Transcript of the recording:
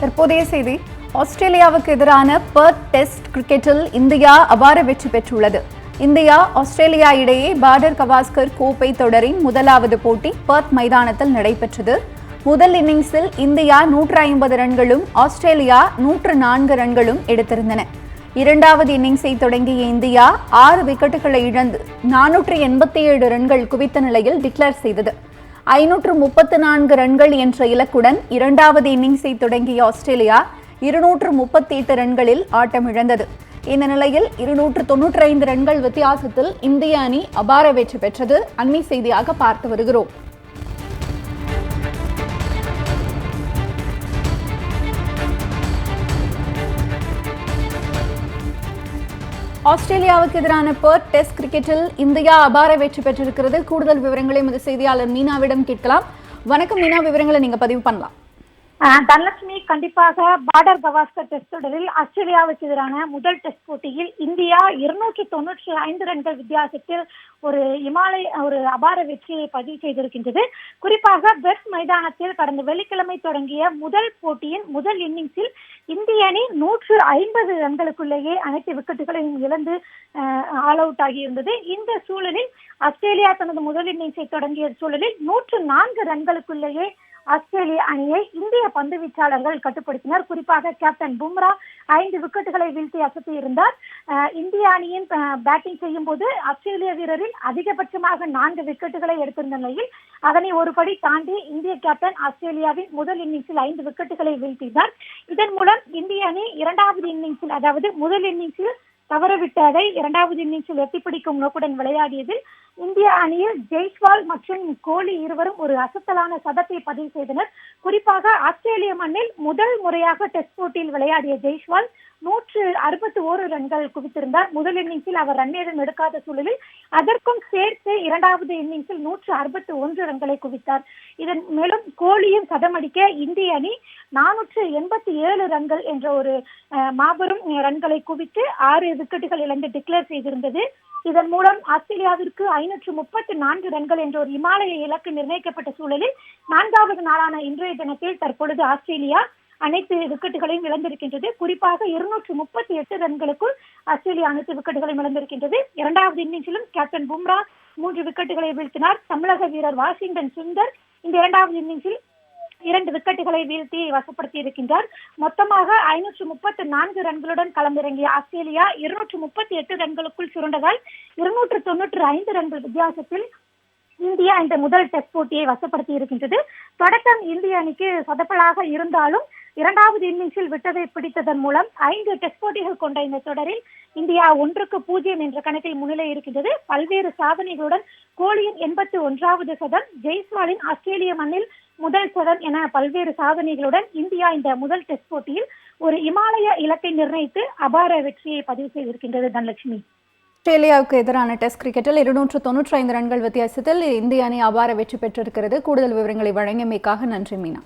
தற்போதைய செய்தி ஆஸ்திரேலியாவுக்கு எதிரான பர்த் டெஸ்ட் கிரிக்கெட்டில் இந்தியா அபார வெற்றி பெற்றுள்ளது. இந்தியா ஆஸ்திரேலியா இடையே பார்டர் கவாஸ்கர் கோப்பை தொடரின் முதலாவது போட்டி பர்த் மைதானத்தில் நடைபெற்றது. முதல் இன்னிங்ஸில் இந்தியா நூற்று ஐம்பது ரன்களும் ஆஸ்திரேலியா நூற்று நான்கு ரன்களும் எடுத்திருந்தன. இரண்டாவது இன்னிங்ஸை தொடங்கிய இந்தியா ஆறு விக்கெட்டுகளை இழந்து நானூற்று எண்பத்தி ஏழு ரன்கள் குவித்த நிலையில் டிக்ளேர் செய்தது. ஐநூற்று முப்பத்து நான்கு ரன்கள் என்ற இலக்குடன் இரண்டாவது இன்னிங்ஸை தொடங்கிய ஆஸ்திரேலியா இருநூற்று முப்பத்தி எட்டு ரன்களில் ஆட்டமிழந்தது இந்த நிலையில் இருநூற்று தொன்னூற்றி ஐந்து ரன்கள் வித்தியாசத்தில் இந்திய அணி அபார வெற்றி பெற்றது. அண்மை செய்தியாக பார்த்து வருகிறோம். ஆஸ்திரேலியாவுக்கு எதிரான பர்த் டெஸ்ட் கிரிக்கெட்டில் இந்தியா அபார வெற்றி பெற்றிருக்கிறது. கூடுதல் விவரங்களை எமது செய்தியாளர் மீனாவிடம் கேட்கலாம். வணக்கம் மீனா விவரங்களை நீங்க பதிவு பண்ணலாம். தனலட்சுமி கண்டிப்பாக பார்டர் கவாஸ்கர் டெஸ்ட் தொடரில் ஆஸ்திரேலியாவுக்கு எதிரான முதல் டெஸ்ட் போட்டியில் இந்தியா இருநூற்றி தொன்னூற்றி ஐந்து ரன்கள் வித்தியாசத்தில் ஒரு இமாலய ஒரு அபார வெற்றியை பதிவு செய்திருக்கின்றது. குறிப்பாக பெர்த் மைதானத்தில் கடந்த வெள்ளிக்கிழமை தொடங்கிய முதல் போட்டியின் முதல் இன்னிங்ஸில் இந்திய அணி நூற்று ஐம்பது ரன்களுக்குள்ளேயே அனைத்து விக்கெட்டுகளையும் இழந்து ஆல் அவுட் ஆகியிருந்தது. இந்த சூழலில் ஆஸ்திரேலியா தனது முதல் இன்னிங்ஸை தொடங்கிய சூழலில் நூற்று நான்கு ரன்களுக்குள்ளேயே ஆஸ்திரேலிய அணியை இந்திய பந்து வீச்சாளர்கள் கட்டுப்படுத்தினர். குறிப்பாக கேப்டன் பும்ரா ஐந்து விக்கெட்டுகளை வீழ்த்தி அசத்தி இருந்தார். இந்திய அணியின் பேட்டிங் செய்யும் போது ஆஸ்திரேலிய வீரரில் அதிகபட்சமாக நான்கு விக்கெட்டுகளை எடுத்திருந்த நிலையில் அதனை ஒரு படி தாண்டி இந்திய கேப்டன் ஆஸ்திரேலியாவின் முதல் இன்னிங்ஸில் ஐந்து விக்கெட்டுகளை வீழ்த்தினார். இதன் மூலம் இந்திய அணி இரண்டாவது இன்னிங்ஸில் அதாவது முதல் இன்னிங்ஸில் தவறவிட்டதை இரண்டாவது இன்னிங்ஸில் பிடிக்கும் நோக்குடன் விளையாடியதில் இந்திய அணியில் ஜெய்ஸ்வால் மற்றும் கோலி இருவரும் ஒரு அசத்தலான சதத்தை பதிவு செய்தனர். குறிப்பாக ஆஸ்திரேலிய மண்ணில் முதல் முறையாக டெஸ்ட் போட்டியில் விளையாடிய ஜெய்ஸ்வால் நூற்று அறுபத்தி ஓரு ரன்கள் குவித்திருந்தார். முதல் இன்னிங்ஸில் அவர் ரன் ஏதும் எடுக்காத சூழலில் அதற்கும் சேர்த்து இரண்டாவது இன்னிங்ஸில் நூற்று அறுபத்தி ஒன்று ரன்களை குவித்தார். இதன் மேலும் கோலியும் சதமடிக்க இந்திய அணி நானூற்று எண்பத்தி ஏழு ரன்கள் என்ற ஒரு மாபெரும் ரன்களை குவித்து ஆறு விக்கெட்டுகள் இழந்து டிக்ளேர் செய்திருந்தது. இதன் மூலம் ஆஸ்திரேலியாவிற்கு ஐநூற்று முப்பத்தி நான்கு ரன்கள் என்ற ஒரு இமாலய இலக்கு நிர்ணயிக்கப்பட்ட சூழலில் நான்காவது நாளான இன்றைய தினத்தில் தற்பொழுது ஆஸ்திரேலியா அனைத்து விக்கெட்டுகளையும் இழந்திருக்கின்றது. குறிப்பாக இருநூற்று முப்பத்தி எட்டு ரன்களுக்குள் ஆஸ்திரேலியா அனைத்து விக்கெட்டுகளையும் இழந்திருக்கின்றது. இரண்டாவது இன்னிங்ஸிலும் கேப்டன் பும்ரா மூன்று விக்கெட்டுகளை வீழ்த்தினார். தமிழக வீரர் வாஷிங்டன் சுந்தர் இந்த இரண்டாவது இன்னிங்ஸில் இரண்டு விக்கெட்டுகளை வீழ்த்தி வசப்படுத்தி இருக்கின்றார். மொத்தமாக ஐநூற்று முப்பத்தி நான்கு ரன்களுடன் களமிறங்கிய ஆஸ்திரேலியா இருநூற்று முப்பத்தி எட்டு ரன்களுக்குள் சுருண்டதால் இருநூற்று தொன்னூற்று ஐந்து ரன்கள் வித்தியாசத்தில் இந்தியா இந்த முதல் டெஸ்ட் போட்டியை வசப்படுத்தி இருக்கின்றது. தொடக்கம் இந்திய அணிக்கு சொதப்பலாக இருந்தாலும் இரண்டாவது இன்னிங்ஸில் விட்டதை பிடித்ததன் மூலம் ஐந்து டெஸ்ட் போட்டிகள் கொண்ட இந்த தொடரில் இந்தியா ஒன்றுக்கு பூஜ்ஜியம் என்ற கணக்கில் முன்னிலை இருக்கின்றது. பல்வேறு சாதனைகளுடன் கோலியின் எண்பத்தி ஒன்றாவது சதம் ஜெய்ஸ்வாலின் ஆஸ்திரேலிய மண்ணில் முதல் சதம் என பல்வேறு சாதனைகளுடன் இந்தியா இந்த முதல் டெஸ்ட் போட்டியில் ஒரு இமாலய இலக்கை நிர்ணயித்து அபார வெற்றியை பதிவு செய்திருக்கின்றது தனலட்சுமி. ஆஸ்திரேலியாவுக்கு எதிரான டெஸ்ட் கிரிக்கெட்டில் இருநூற்று தொன்னூற்றி ஐந்து ரன்கள் வித்தியாசத்தில் இந்திய அணி அபார வெற்றி பெற்றிருக்கிறது. கூடுதல் விவரங்களை வழங்கியமைக்காக நன்றி மீனா.